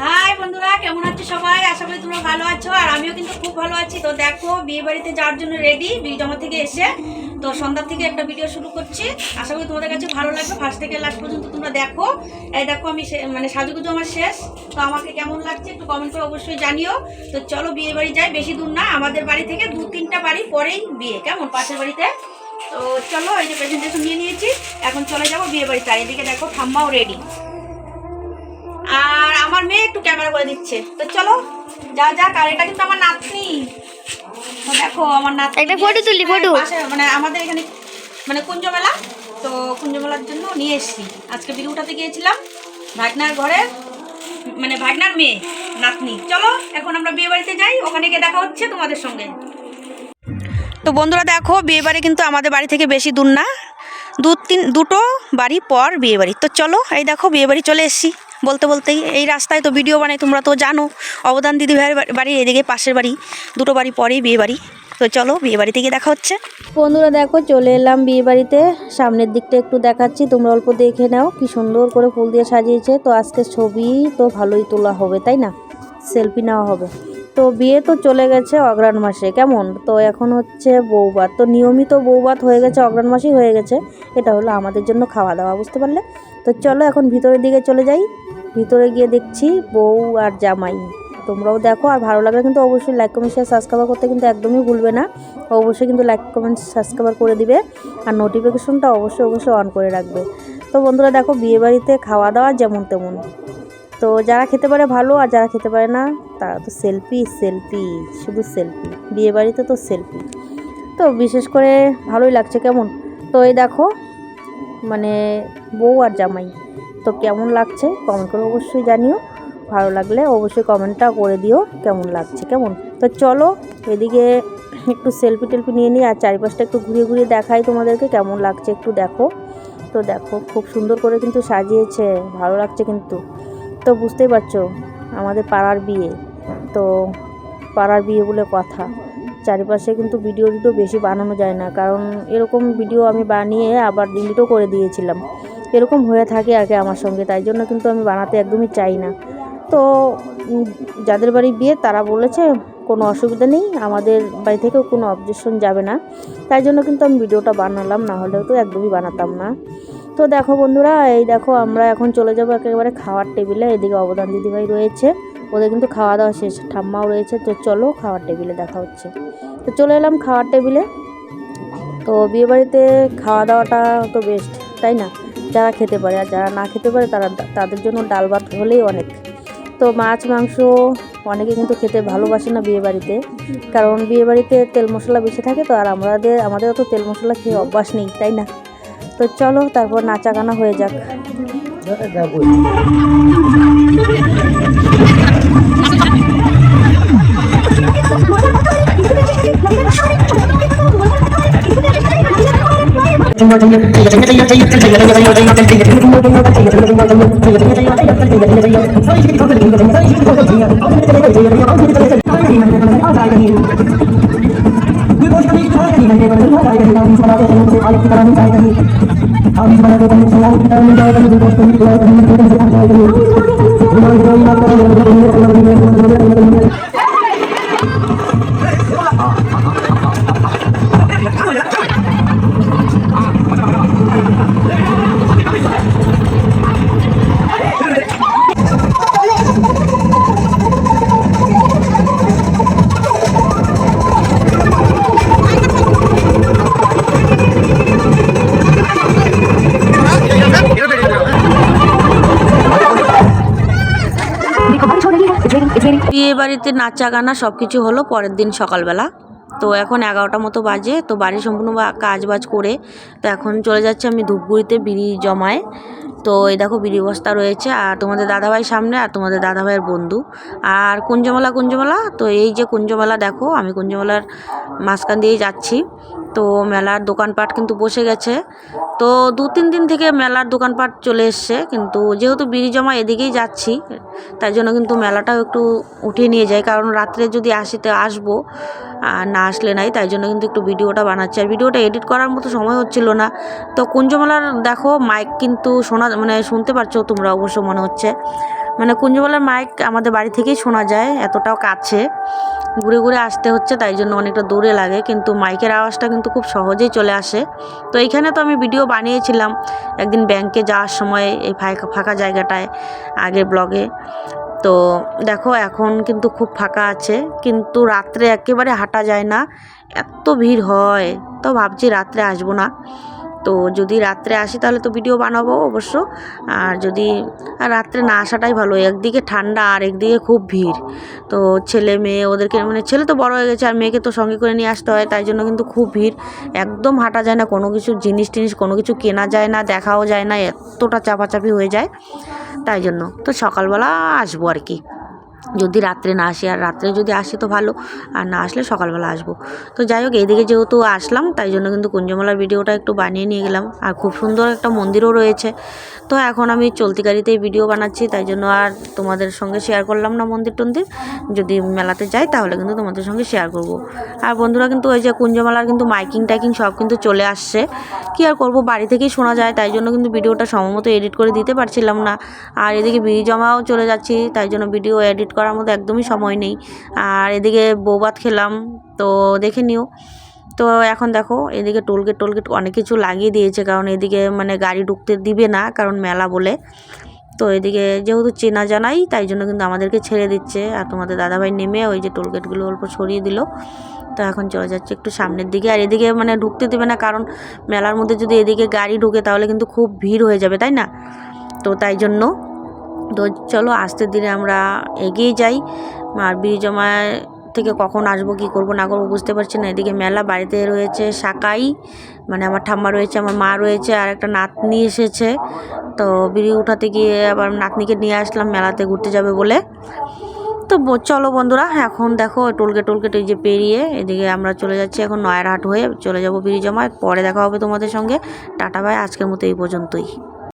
High বন্ধুরা, কেমন আছো সবাই? আশা করি তোমরা ভালো আছো, আর আমিও কিন্তু খুব ভালো আছি। তো দেখো, বিয়ে বাড়িতে যাওয়ার জন্য রেডি জমা থেকে এসে। তো সন্ধ্যা থেকে একটা ভিডিও শুরু করছি। আশা করি তোমাদের কাছে ভালো লাগবে। ফার্স্ট থেকে লাস্ট পর্যন্ত তোমরা দেখো। এই দেখো, আমি মানে সাজুগুজু আমার শেষ। তো আমাকে কেমন লাগছে একটু কমেন্ট করে অবশ্যই জানিও। তো চলো, বিয়ে বাড়ি যাই। বেশি দূর না, আমাদের বাড়ি থেকে দু তিনটা বাড়ি পরেই বিয়ে, কেমন? পাশের বাড়িতে। তো চলো, এই যে প্রেজেন্টেশন নিয়ে নিয়েছি। এখন চলে যাব বিয়ে বাড়িতে। আর এদিকে দেখো, ঠাম্মাও রেডি আর আমার মেয়ে একটু ক্যামেরা করে দিচ্ছে। তো চলো যা যাক আর এটা কিন্তু আমার নাতনি। দেখো আমার নাতনি একটা photo তুলি। পাশে- মানে আমাদের এখানে মানে কুঞ্জ মেলা তো কুঞ্জ মেলার জন্য নিয়ে এসেছি। আজকে বিড়ি উঠাতে গিয়েছিলাম ভাগনার ঘরে মানে ভাগনার মেয়ে নাতনি। চলো এখন আমরা বিয়ে বাড়িতে যাই ওখানে গিয়ে দেখা হচ্ছে তোমাদের সঙ্গে। তো বন্ধুরা দেখো বিয়ে বাড়ি কিন্তু আমাদের বাড়ি থেকে বেশি দূর না। দু তিন, দুটো বাড়ি পর বিয়ে বাড়ি তো চলো, এই দেখো বিয়ে বাড়ি চলে এসেছি। বলতে বলতেই এই রাস্তায় তো ভিডিও বানাই, তোমরা তো জানো, অবদান দিদি ভাইয়ের বাড়ি, এদিকে পাশের বাড়ি, দুটো বাড়ি পরেই বিয়ে বাড়ি তো চলো বিয়ে বাড়িতে গিয়ে দেখা হচ্ছে। বন্ধুরা দেখো, চলে এলাম বিয়ে বাড়িতে সামনের দিকটা একটু দেখাচ্ছি, তোমরা অল্প দেখে নাও, কি সুন্দর করে ফুল দিয়ে সাজিয়েছে। তো আজকে ছবি তো ভালোই তোলা হবে, তাই না? সেলফি নেওয়া হবে। তো বিয়ে তো চলে গেছে অগ্রাণ মাসে, কেমন? তো এখন হচ্ছে বৌভাত, তো নিয়মিত বৌভাত হয়ে গেছে, অগ্রাণ মাসেই হয়ে গেছে। এটা হলো আমাদের জন্য খাওয়া দাওয়া, বুঝতে পারলে? তো চলো এখন ভিতরের দিকে চলে যাই। ভিতরে গিয়ে দেখছি বউ আর জামাই। তোমরাও দেখো, আর ভালো লাগলে কিন্তু অবশ্যই লাইক কমেন্ট শেয়ার সাবস্ক্রাইব করতে কিন্তু একদমই ভুলবে না। অবশ্যই কিন্তু লাইক কমেন্ট সাবস্ক্রাইব করে দিবে। আর নোটিফিকেশনটা অবশ্যই অবশ্যই অন করে রাখবে। তো বন্ধুরা দেখো বিয়ে বাড়িতে খাওয়া দাওয়া যেমন তেমন। তো যারা খেতে পারে ভালো, আর যারা খেতে পারে না তারা তো সেলফি সেলফি শুধু সেলফি বিয়ে বাড়িতে তো সেলফি তো বিশেষ করে ভালোই লাগছে কেমন? তো এই দেখো মানে বউ আর জামাই। তো কেমন লাগছে? কমেন্ট করে অবশ্যই জানিও। ভালো লাগলে অবশ্যই কমেন্টটা করে দিও, কেমন লাগছে, কেমন? তো চলো, এদিকে একটু সেলফি টেলফি নিয়ে নিই, আর চারিপাশটা একটু ঘুরিয়ে ঘুরিয়ে দেখাই তোমাদেরকে, কেমন লাগছে একটু দেখো। তো দেখো, খুব সুন্দর করে কিন্তু সাজিয়েছে, ভালো লাগছে কিন্তু। তো বুঝতেই পারছ, আমাদের পাড়ার বিয়ে। তো পাড়ার বিয়ে বলে কথা। চারিপাশে কিন্তু ভিডিও টিডিও বেশি বানানো যায় না, কারণ এরকম ভিডিও আমি বানিয়ে আবার ডিলিটও করে দিয়েছিলাম। এরকম হয়ে থাকে আগে আমার সঙ্গে, তাই জন্য কিন্তু আমি বানাতে একদমই চাই না। তো যাদের বাড়ি বিয়ে তারা বলেছে, কোনো অসুবিধা নেই, আমাদের বাড়ি থেকেও কোনো অবজেকশন যাবে না। তাই জন্য কিন্তু আমি ভিডিওটা বানালাম, না হলেও তো একদমই বানাতাম না। তো দেখো বন্ধুরা, এই দেখো আমরা এখন চলে যাব একেবারে খাওয়ার টেবিলে এদিকে অবদান দিদিভাই রয়েছে। ওদের কিন্তু খাওয়া দাওয়া শেষ। ঠাম্মাও রয়েছে, তো চলো খাওয়ার টেবিলে দেখা হচ্ছে। তো চলে এলাম খাওয়ার টেবিলে। তো বিয়েবাড়িতে খাওয়া দাওয়াটা তো বেস্ট তাই না? যারা খেতে পারে আর যারা না খেতে পারে তারা তাদের জন্য ডাল ভাত হলেই অনেক। তো মাছ, মাংস অনেকে কিন্তু খেতে ভালোবাসে না বিয়েবাড়িতে। কারণ বিয়েবাড়িতে তেল মশলা বেশি থাকে তো আর আমাদের আমাদের অত তেল মশলা খেয়ে অভ্যাস নেই, তাই না? তো চলো তারপর নাচা গানা হয়ে যাক। ஆயிரத்தி আমি বিয়ে বাড়িতে নাচা গানা সব কিছু হলো পরের দিন সকালবেলা। তো এখন এগারোটা মতো বাজে, তো বাড়ি সম্পূর্ণ কাজ বাজ করে তো এখন চলে যাচ্ছে আমি ধূপগুড়িতে বিড়ি জমায়। তো এই দেখো বিড়ি বস্তা রয়েছে, আর তোমাদের দাদাভাই সামনে আর তোমাদের দাদাভাইয়ের বন্ধু। আর কুঞ্জমালা কুঞ্জমালা, তো এই যে কুঞ্জমালা দেখো, আমি কুঞ্জমালার মাঝখান দিয়েই যাচ্ছি। তো মেলার দোকানপাট কিন্তু বসে গেছে। তো দু তিন দিন থেকে মেলার দোকানপাট চলে এসছে, কিন্তু যেহেতু বিড়ি জমা এদিকেই যাচ্ছি, তাই জন্য কিন্তু মেলাটাও একটু উঠিয়ে নিয়ে যাই। কারণ রাত্রে যদি আসিতে আসব, আর না আসলে নাই, তাই জন্য কিন্তু একটু ভিডিওটা বানাচ্ছি। আর ভিডিওটা এডিট করার মতো সময় হচ্ছিল না। তো কুঞ্জমেলার দেখো মাইক কিন্তু শোনা মানে শুনতে পারছ তোমরা অবশ্য মনে হচ্ছে। মানে কুঞ্জবালার মাইক আমাদের বাড়ি থেকেই শোনা যায়, এতটাও কাছে। ঘুরে ঘুরে আসতে হচ্ছে, তাই জন্য অনেকটা দূরে লাগে, কিন্তু মাইকের আওয়াজটা কিন্তু খুব সহজেই চলে আসে। তো এইখানে তো আমি ভিডিও বানিয়েছিলাম একদিন ব্যাংকে যাওয়ার সময় এই ফাঁকা ফাঁকা জায়গাটায়, আগের ব্লগে। তো দেখো, এখন কিন্তু খুব ফাঁকা আছে, কিন্তু রাত্রে একেবারে হাঁটা যায় না, এত ভিড় হয়। তো ভাবছি রাত্রে আসব না। তো যদি রাত্রে আসি তাহলে তো ভিডিও বানাবো অবশ্য। আর যদি আর রাত্রে না আসাটাই ভালো। একদিকে ঠান্ডা আর একদিকে খুব ভিড়। তো ছেলে মেয়ে ওদেরকে মানে ছেলে তো বড় হয়ে গেছে আর মেয়েকে তো সঙ্গে করে নিয়ে আসতে হয়, তাই জন্য কিন্তু খুব ভিড়। একদম হাঁটা যায় না, কোনো কিছু জিনিস টিনিস, কোনো কিছু কেনা যায় না, দেখাও যায় না, এতটা চাপাচাপি হয়ে যায়। তাই জন্য তো সকালবেলা আসব আর কি। যদি রাত্রে না আসি, আর রাত্রে যদি আসি তো ভালো, আর না আসলে সকালবেলা আসব। তো যাই হোক এইদিকে যেহেতু আসলাম, তাই জন্য কিন্তু কুঞ্জমালার ভিডিওটা একটু বানিয়ে নিয়ে গেলাম। আর খুব সুন্দর একটা মন্দিরও রয়েছে। তো এখন আমি চলতি গাড়িতেই ভিডিও বানাচ্ছি, তাই জন্য আর তোমাদের সঙ্গে শেয়ার করলাম না মন্দির টন্দির। যদি মেলাতে যাই, তাহলে কিন্তু তোমাদের সঙ্গে শেয়ার করব। আর বন্ধুরা কিন্তু ওই যে কুঞ্জমালার কিন্তু মাইকিং টাইকিং সব কিন্তু চলে আসছে। কি আর করব, বাড়ি থেকেই শোনা যায়, তাই জন্য কিন্তু ভিডিওটা সময়মতো এডিট করে দিতে পারছিলাম না। আর এদিকে বিড়ি জমাও চলে যাচ্ছি, তাই জন্য ভিডিও এডিট করার মতো একদমই সময় নেই। আর এদিকে বৌবাত খেলাম, তো দেখে নিও। তো এখন দেখো, এদিকে টোলগেট টোলগেট অনেক কিছু লাগিয়ে দিয়েছে, কারণ এদিকে মানে গাড়ি ঢুকতে দিবে না, কারণ মেলা বলে। তো এদিকে যেহেতু চেনা জানাই, তাই জন্য কিন্তু আমাদেরকে ছেড়ে দিচ্ছে। আর তোমাদের দাদাভাই নেমে ওই যে টোলগেটগুলো অল্প সরিয়ে দিল। তো এখন চলে যাচ্ছে একটু সামনের দিকে। আর এদিকে মানে ঢুকতে দেবে না, কারণ মেলার মধ্যে যদি এদিকে গাড়ি ঢুকে, তাহলে কিন্তু খুব ভিড় হয়ে যাবে, তাই না? তো তাই জন্য তো চলো আস্তে ধীরে আমরা এগিয়ে যাই। আর জমায় থেকে কখন আসব, কি করব, না করব বুঝতে পারছি না। এদিকে মেলা বাড়িতে রয়েছে সাকাই মানে আমার ঠাম্মা রয়েছে, আমার মা রয়েছে, আর একটা নাতনি এসেছে। তো বিড়ি উঠাতে গিয়ে আবার নাতনিকে নিয়ে আসলাম, মেলাতে ঘুরতে যাবে বলে। তো চলো বন্ধুরা, এখন দেখো টোলগেট টোলগেট এই যে পেরিয়ে, এদিকে আমরা চলে যাচ্ছি এখন নয়ারহাট হয়ে চলে যাব বিড়ি জমায়। পরে দেখা হবে তোমাদের সঙ্গে। টাটা ভাই, আজকের মতো এই পর্যন্তই।